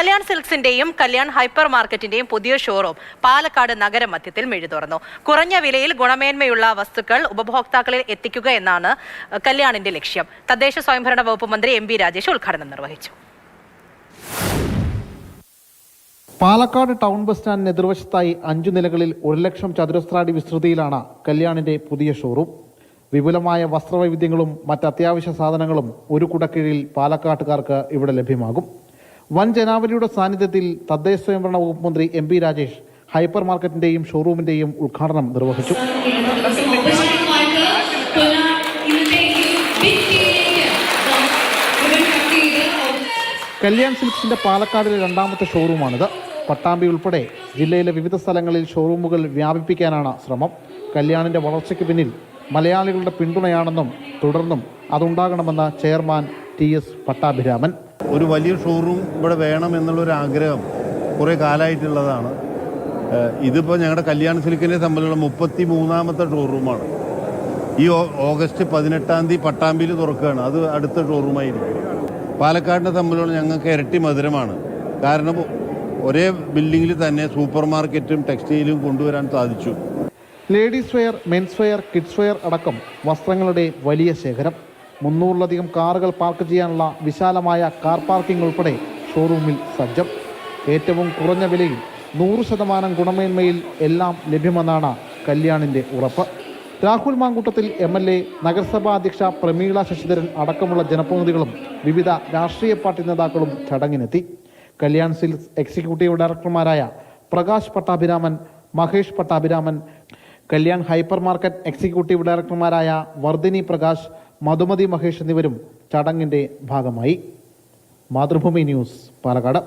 കല്യാൺ സിൽക്സിന്റെയും കല്യാൺ ഹൈപ്പർ മാർക്കറ്റിന്റെയും പുതിയ ഷോറൂം പാലക്കാട് നഗരമധ്യത്തിൽ മെഴി തുറന്നു. കുറഞ്ഞ വിലയിൽ ഗുണമേന്മയുള്ള വസ്തുക്കൾ ഉപഭോക്താക്കളിൽ എത്തിക്കുക എന്നാണ് കല്യാണിന്റെ ലക്ഷ്യം. തദ്ദേശ സ്വയംഭരണ വകുപ്പ് മന്ത്രി എം രാജേഷ് ഉദ്ഘാടനം നിർവഹിച്ചു. പാലക്കാട് ടൗൺ ബസ് സ്റ്റാൻഡിന് എതിർവശത്തായി അഞ്ചു നിലകളിൽ ഒരു ലക്ഷം ചതുരശ്രാടി വിസ്തൃതിയിലാണ് കല്യാണിന്റെ പുതിയ ഷോറൂം. വിപുലമായ വസ്ത്രവൈവിധ്യങ്ങളും മറ്റ് അത്യാവശ്യ സാധനങ്ങളും ഒരു കുടക്കീഴിൽ പാലക്കാട്ടുകാർക്ക് ഇവിടെ ലഭ്യമാകും. വൻ ജനാവലിയുടെ സാന്നിധ്യത്തിൽ തദ്ദേശ സ്വയംഭരണ വകുപ്പ് മന്ത്രി എം പി രാജേഷ് ഹൈപ്പർ മാർക്കറ്റിന്റെയും ഷോറൂമിന്റെയും ഉദ്ഘാടനം നിർവഹിച്ചു. കല്യാൺ സിൽക്സിന്റെ പാലക്കാടിലെ രണ്ടാമത്തെ ഷോറൂമാണിത്. പട്ടാമ്പി ഉൾപ്പെടെ ജില്ലയിലെ വിവിധ സ്ഥലങ്ങളിൽ ഷോറൂമുകൾ വ്യാപിപ്പിക്കാനാണ് ശ്രമം. കല്യാണിന്റെ വളർച്ചയ്ക്ക് പിന്നിൽ മലയാളികളുടെ പിന്തുണയാണെന്നും തുടർന്നും അതുണ്ടാകണമെന്ന് ചെയർമാൻ ടി എസ് പട്ടാഭിരാമൻ. ഒരു വലിയ ഷോറൂം ഇവിടെ വേണം എന്നുള്ളൊരു ആഗ്രഹം കുറേ കാലമായിട്ടുള്ളതാണ് ഇതിപ്പോൾ ഞങ്ങളുടെ കല്യാൺ സിൽക്കിനെ തമ്മിലുള്ള മുപ്പത്തി മൂന്നാമത്തെ ഷോറൂമാണ് ഈ ഓഗസ്റ്റ് പതിനെട്ടാം തീയതി പട്ടാമ്പിയിൽ തുറക്കുകയാണ്. അത് അടുത്ത ഷോറൂമായിരിക്കും പാലക്കാടിനെ തമ്മിലുള്ള ഞങ്ങൾക്ക് ഇരട്ടി മധുരമാണ്. കാരണം ഒരേ ബിൽഡിങ്ങിൽ തന്നെ സൂപ്പർ മാർക്കറ്റും ടെക്സ്റ്റൈലും കൊണ്ടുവരാൻ സാധിച്ചു. Ladies wear men's wear kids wear അടക്കം വസ്ത്രങ്ങളുടെ വലിയ ശേഖരം. മുന്നൂറിലധികം കാറുകൾ പാർക്ക് ചെയ്യാനുള്ള വിശാലമായ കാർ പാർക്കിംഗ് ഉൾപ്പെടെ ഷോറൂമിൽ സജ്ജം. ഏറ്റവും കുറഞ്ഞ വിലയിൽ നൂറ് ശതമാനം ഗുണമേന്മയിൽ എല്ലാം ലഭ്യമെന്നാണ് കല്യാണിന്റെ ഉറപ്പ്. Rahul Mankoottathil M L A നഗരസഭാ അധ്യക്ഷ പ്രമീള ശശിധരൻ അടക്കമുള്ള ജനപ്രതിനിധികളും വിവിധ രാഷ്ട്രീയ പാർട്ടി നേതാക്കളും ചടങ്ങിനെത്തി. Kalyan Silks executive ഡയറക്ടർമാരായ Prakash Pattabhiraman Mahesh Pattabhiraman Kalyan hyper market executive ഡയറക്ടർമാരായ Vardhini Prakash Madhumathi Mahesh എന്നിവരും ചടങ്ങിന്റെ ഭാഗമായി. മാതൃഭൂമി ന്യൂസ് പാലക്കാട്.